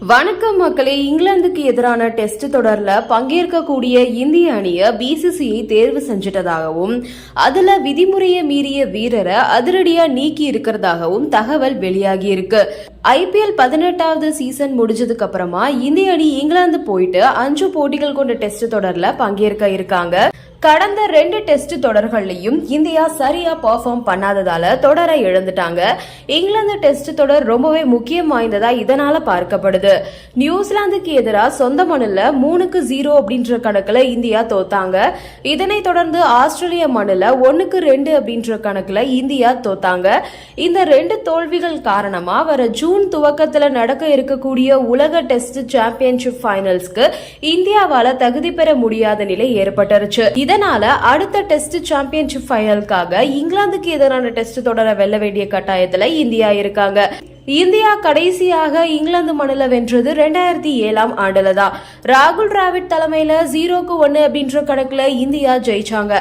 வணக்கம் மக்களே இங்கிலாந்துக்கு எதிரான டெஸ்ட் தொடர்ல பங்கேற்கக்கூடிய இந்திய அணியை பிசிசிஐ தேர்வு செஞ்சிட்டதாகவும் அதுல விதிமுறையை மீறிய வீரரை அதிரடியா நீக்கி இருக்கிறதாகவும் தகவல் வெளியாகி இருக்கு. ஐபிஎல் பதினெட்டாவது சீசன் முடிஞ்சதுக்கு அப்புறமா இந்திய அணி இங்கிலாந்து போயிட்டு அஞ்சு போட்டிகள் கொண்ட டெஸ்ட் தொடர்ல பங்கேற்க இருக்காங்க. கடந்த ரெண்டு டெஸ்ட் தொடர்கள்லயும் இந்தியா சரியா பெர்ஃபார்ம் பண்ணாததால தொடரை இழந்துட்டாங்க. இங்கிலாந்து டெஸ்ட் தொடர் ரொம்பவே முக்கியம் வாய்ந்ததா இதனால பார்க்கப்படுது. நியூசிலாந்துக்கு எதிராக சொந்த மண்ணில் மூணுக்கு ஜீரோ அப்படின்ற கணக்குல இந்தியா தோத்தாங்க. இதனைத் தொடர்ந்து ஆஸ்திரேலிய மண்ணில் ஒன்னுக்கு ரெண்டு அப்படின்ற கணக்குல இந்தியா தோத்தாங்க. இந்த ரெண்டு தோல்விகள் காரணமா வர ஜூன் துவக்கத்துல நடக்க இருக்கக்கூடிய உலக டெஸ்ட் சாம்பியன்ஷிப் ஃபைனல்ஸ்க்கு இந்தியாவால தகுதி பெற முடியாத நிலை ஏற்பட்டுருச்சு. இதனால அடுத்த டெஸ்ட் சாம்பியன்ஷிப் ஃபைனலுக்காக இங்கிலாந்துக்கு எதிரான டெஸ்ட் தொடர வெல்ல வேண்டிய கட்டாயத்துல இந்தியா இருக்காங்க. இந்தியா கடைசியாக இங்கிலாந்து மண்ணில் வென்றது ரெண்டாயிரத்தி ஏழாம் ஆண்டுல தான் ராகுல் டிராவிட் தலைமையில ஜீரோக்கு ஒன்னு அப்படின்ற கணக்குல இந்தியா ஜெயிச்சாங்க.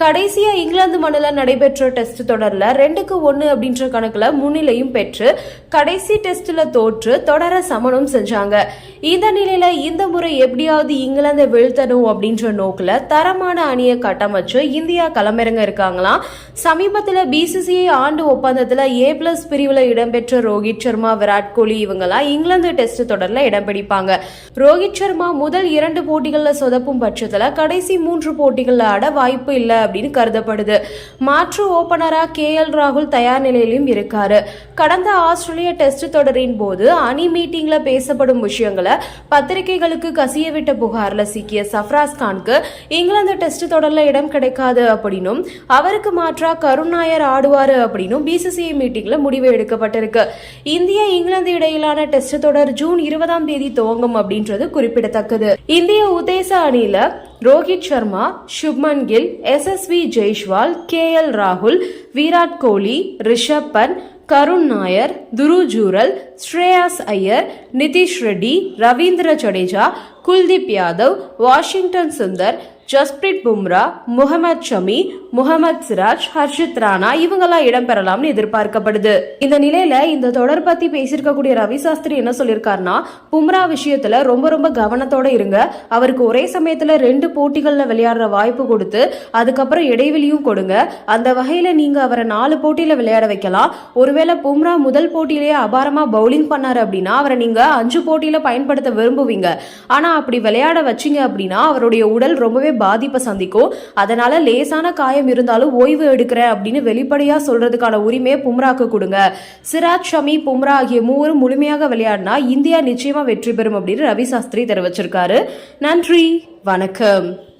கடைசியா இங்கிலாந்து மண்ணில் நடைபெற்ற டெஸ்ட் தொடர்ல ரெண்டுக்கு ஒன்னு அப்படின்ற கணக்குல முன்னிலையும் பெற்று கடைசி டெஸ்ட்ல தோற்று தொடர சமனும் செஞ்சாங்க. இந்த நிலையில இந்த முறை எப்படியாவது இங்கிலாந்தை வீழ்த்தணும் அப்படின்ற நோக்குல தரமான அணியை கட்டமைச்சு இந்தியா களமிறங்க இருக்காங்களாம். சமீபத்துல பிசிசிஐ ஆண்டு ஒப்பந்தத்துல ஏ பிளஸ் பிரிவுல இடம்பெற்ற ரோஹித் சர்மா விராட் கோலி இவங்கெல்லாம் இங்கிலாந்து டெஸ்ட் தொடர்ல இடம் பிடிப்பாங்க. ரோஹித் சர்மா முதல் இரண்டு போட்டிகள்ல சொதப்பும் பட்சத்துல கடைசி மூன்று போட்டிகள்ல ஆட வாய்ப்பு இல்லை அப்படின்னு கருதப்படுது. மாற்று ஓபனரா கே எல் ராகுல் தயார் நிலையிலும் இருக்காரு. கடந்த ஆஸ்திரேலிய டெஸ்ட் தொடரின் போது அணி மீட்டிங்ல பேசப்படும் விஷயங்களை பத்திரிகைகளுக்கு கசிய விட்ட புகார்ல சிக்கிய சஃப்ராஸ் கான்க்கு இங்கிலாந்து டெஸ்ட் தொடர்ல இடம் கிடைக்காது அப்படின்னும் அவருக்கு மாற்றா கருண் நாயர் ஆடுவாரு அப்படின்னும் பிசிசிஐ மீட்டிங்ல முடிவு எடுக்கப்பட்டிருக்கு. இந்திய இங்கிலாந்து இடையிலான டெஸ்ட் தொடர் ஜூன் இருபதாம் தேதி துவங்கும் அப்படின்றது குறிப்பிடத்தக்கது. இந்திய உதேச அணியில ரோஹித் சர்மா சுப்மன் கில் எஸ் எஸ் வி ஜெய்ஷ்வால் கே எல் ராகுல் விராட் கோலி ரிஷப் பன் கருண் நாயர் துரு ஜூரல் ஸ்ரேயாஸ் ஐயர் நிதிஷ் ரெட்டி ரவீந்திர ஜடேஜா குல்தீப் யாதவ் வாஷிங்டன் சுந்தர் ஜஸ்பிரீத் பும்ரா முகமது ஷமி முகமது சிராஜ் ஹர்ஷித் ராணா இவங்கெல்லாம் இடம்பெறலாம்னு எதிர்பார்க்கப்படுது. இந்த நிலையில இந்த தொடர் பத்தி பேசியிருக்கக்கூடிய ரவி சாஸ்திரி என்ன சொல்லியிருக்காருன்னா பும்ரா விஷயத்துல ரொம்ப ரொம்ப கவனத்தோட இருங்க. அவருக்கு ஒரே சமயத்துல ரெண்டு போட்டிகள்ல விளையாடுற வாய்ப்பு கொடுத்து அதுக்கப்புறம் இடைவெளியும் கொடுங்க. அந்த வகையில நீங்க அவரை நாலு போட்டியில விளையாட வைக்கலாம். ஒருவேளை பும்ரா முதல் போட்டியிலேயே அபாரமா பவுலிங் பண்ணாரு அப்படின்னா அவரை நீங்க அஞ்சு போட்டியில பயன்படுத்த விரும்புவீங்க. ஆனா அப்படி விளையாட வச்சீங்க அப்படின்னா அவருடைய உடல் ரொம்பவே ரொம்பவே பாதிப்பை சந்திக்கும் அதனால லேசான காயம் இருந்தாலும் ஓய்வு எடுக்கிறேன் அப்படின்னு வெளிப்படையா சொல்றதுக்கான உரிமையை பும்ராக்கு கொடுங்க. சிராஜ் ஷமி பும்ரா ஆகிய மூவரும் முழுமையாக விளையாடினா இந்தியா நிச்சயமா வெற்றி பெறும் அப்படின்னு ரவி சாஸ்திரி தெரிவிச்சிருக்காரு. நன்றி. வணக்கம்.